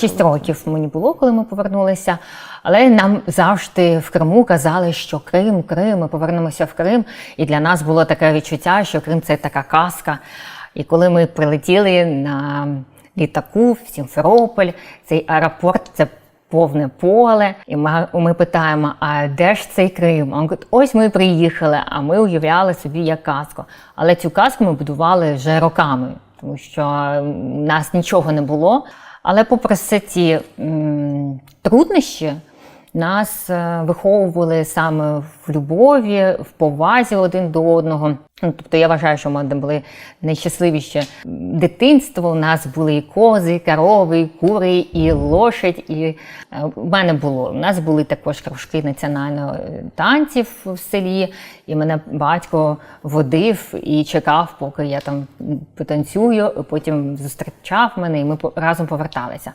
Шість років мені було, коли ми повернулися, але нам завжди в Криму казали, що Крим, Крим, ми повернемося в Крим. І для нас було таке відчуття, що Крим це така казка. І коли ми прилетіли на літаку в Сімферополь, цей аеропорт це повне поле, і ми, ми питаємо: а де ж цей Крим? А він ось ми приїхали, а ми уявляли собі як казку. Але цю казку ми будували вже роками, тому що у нас нічого не було. Але попри все ці м, труднощі, нас е, виховували саме в любові, в повазі один до одного. Ну, тобто я вважаю, що мене були найщасливіше дитинство. У нас були і кози, і корови, і кури, і лошадь. І е, в мене було. У нас були також кружки національного е, танців в селі, і мене батько водив і чекав, поки я там потанцюю. Потім зустрічав мене, і ми разом поверталися.